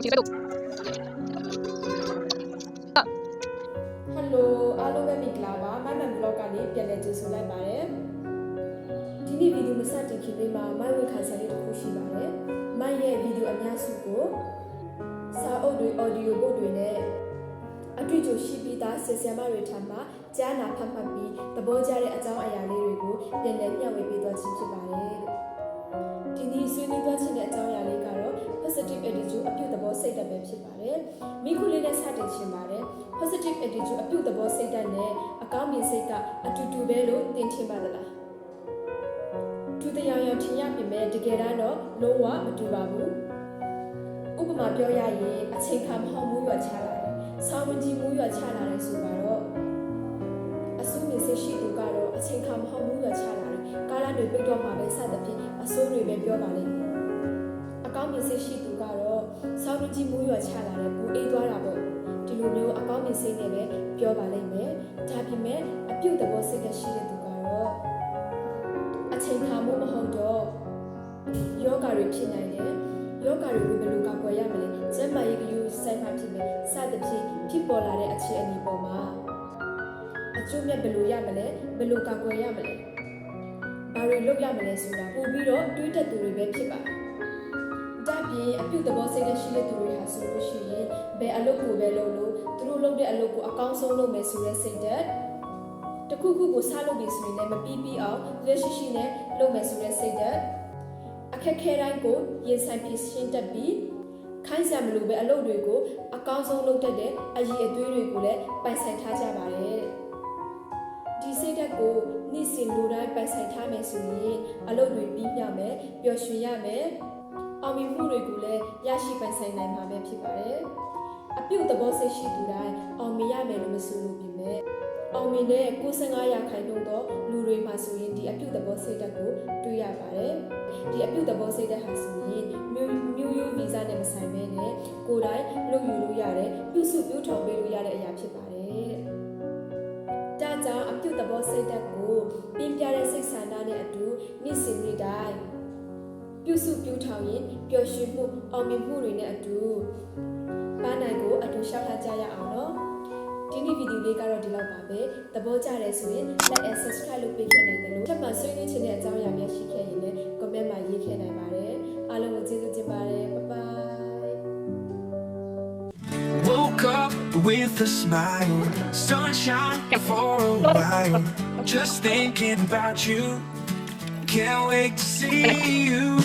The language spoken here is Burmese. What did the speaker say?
ဒီစက်တို့ဟယ်လိုအားလုံးပဲမင်္ဂလာပါမိုင်းမန်ဘလော့ကနေပြန်လည်ကြိုဆိုလိုက်ပါတယ်ဒီနေ့ဗီဒီယိုမစတင်ခင်လေးမှာမိုင်းဝေခါဆန်လေးတစ်ခုရှိပါတယ်မိုင်းရဲ့ဗီဒီယိုအများစုကိုစာအုပ်တွေအော်ဒီယိုဘုတ်တွေနဲ့အတွေ့အကြုံရှိပြီးသားဆင်ဆရာမတွေထံမှကြားနာဖတ်မှတ်ပြီးသဘောကျတဲ့အကြောင်းအရာလေးတွေကိုပြန်လည်မျှဝေပေးသွားခြင်းဖြစ်ပါတယ် ဒီနေ့ဆွေးနွေးသွားခြင်းတဲ့အကြောင်းအရာလေးကတော့ positive attitude အပြုသဘောစိတ်ဓာတ်ပဲဖြစ်ပါတယ်မိခုလေးနဲ့စတင်ခြင်းပါတယ် positive attitude အပြုသဘောစိတ်ဓာတ်နဲ့အကောင်းမြင်စိတ်ကအတူတူပဲလို့သင်ထင်ပါသလားသူတရားရောင်ထင်ရပြင်မဲ့တကယ်တမ်းတော့လုံးဝမတူပါဘူးဥပမာပြောရရင်အချိန်ခါမဟုတ်မှုရွာချလာတယ်ဆောင်းဝင်ကြီးမှုရွာချလာတယ်ဆိုတော့အစိုးမြင်စိတ်ရှိသူကတော့အချိန်ခါမဟုတ်မှုရွာချလာတယ် ကာလတွေပြတ်တော့မှပဲစသဖြင့်အစိုးတွေပဲပြောပါလိမ့်မယ်အကောင်းမြင်စိတ်ရှိသူကတော့ဆောင်းဝင်ကြီးမှုရွာချလာတယ်ပူအေးသွားတာပေါ့ဒီလိုမျိုးအကောင်းမြင်စိတ်နဲ့ပဲပြောပါလိမ့်မယ်။ဒါပေမဲ့အပြုတ်သဘောစိတ်ကရှိတဲ့သူကတော့အချိန်ခါမှုမဟုတ်တော့ယောဂါတွေဖြစ်နိုင်တယ်။ယောဂါတွေကိုဘယ်လိုကာကွယ်ရမလဲ။ကျန်းမာရေးကယူဆိုင်မှဖြစ်မယ်။စသဖြင့်ဖြစ်ပေါ်လာတဲ့အခြေအနေပေါ်မှာအကျိုးမြတ်ဘယ်လိုရမလဲ။ဘယ်လိုကာကွယ်ရမလဲ။ ဘာတွေလုပ်ရမလဲဆိုတာပို့ပြီးတော့တွေးတက်သူတွေပဲဖြစ်ပါတယ်။ဒါပြင်အပြုတ်သဘောစိတ်နဲ့ရှိတဲ့သူတွေဟာဆိုလို့ရှိရင်ဘယ်အလုပ်ကိုပဲလုပ်လို့သူတို့လုပ်တဲ့အလုပ်ကိုအကောင်းဆုံးလုပ်မယ်ဆိုတဲ့စိတ်ဓာတ်တစ်ခုခုကိုစလုပ်ပြီးဆိုရင်လည်းမပြီးပြီးအောင်ရရှိရှိနဲ့လုပ်မယ်ဆိုတဲ့စိတ်ဓာတ်အခက်ခဲတိုင်းကိုရင်ဆိုင်ဖြေရှင်းတတ်ပြီးခိုင်းစံမလို့ပဲအလုပ်တွေကိုအကောင်းဆုံးလုပ်တတ်တဲ့အရည်အသွေးတွေကိုလည်းပိုင်ဆိုင်ထားကြပါတယ်တဲ့ ဒီစိတ်ဓာတ်ကိုနေ့စဉ်လူတိုင်းပိုင်ဆိုင်ထားမယ်ဆိုရင်အလုပ်တွေပြီးပြမယ်ပျော်ရွှင်ရမယ်အောင်မြင်မှုတွေကိုလည်းရရှိပိုင်ဆိုင်နိုင်မှာပဲဖြစ်ပါတယ်။အပြုတ်သဘောစိတ်ရှိသူတိုင်းအောင်မြင်ရမယ်လို့မဆိုလိုပြင်မဲ့အောင်မြင်တဲ့95ရာခိုင်နှုန်းသောလူတွေမှာဆိုရင်ဒီအပြုတ်သဘောစိတ်ဓာတ်ကိုတွေ့ရပါတယ်။ဒီအပြုတ်သဘောစိတ်ဓာတ်ဟာဆိုရင်မျိုးမျိုးရိုးဗီဇနဲ့မဆိုင်ဘဲနဲ့ကိုယ်တိုင်လုပ်ယူလို့ရတယ်ပြုစုပြုထောင်ပေးလို့ရတဲ့အရာဖြစ်ပါတယ်။ဒါကြောင့်အပြုတ် သဘောစိတ်ဓာတ်ကိုပြင်းပြတဲ့စိတ်ဆန္ဒနဲ့အတူနေ့စဉ်နေ့တိုင်းပြုစုပြုထောင်ရင်ပျော်ရွှင်မှုအောင်မြင်မှုတွေနဲ့အတူပန်းနိုင်ကိုအတူရှောက်ထားကြရအောင်နော်ဒီနေ့ဗီဒီယိုလေးကတော့ဒီလောက်ပါပဲသဘောကျတယ်ဆိုရင် like and subscribe လုပ်ပေးခဲ့နိုင်တယ်လို့ချက်မှဆွေးနွေးချင်တဲ့အကြောင်းအရာများရှိခဲ့ရင်လည်း comment မှာရေးခဲ့နိုင်ပါတယ်အားလုံးကိုကျေးဇူးတင်ပါတယ် with a smile, sunshine for a while. Just thinking about you, can't wait to see you.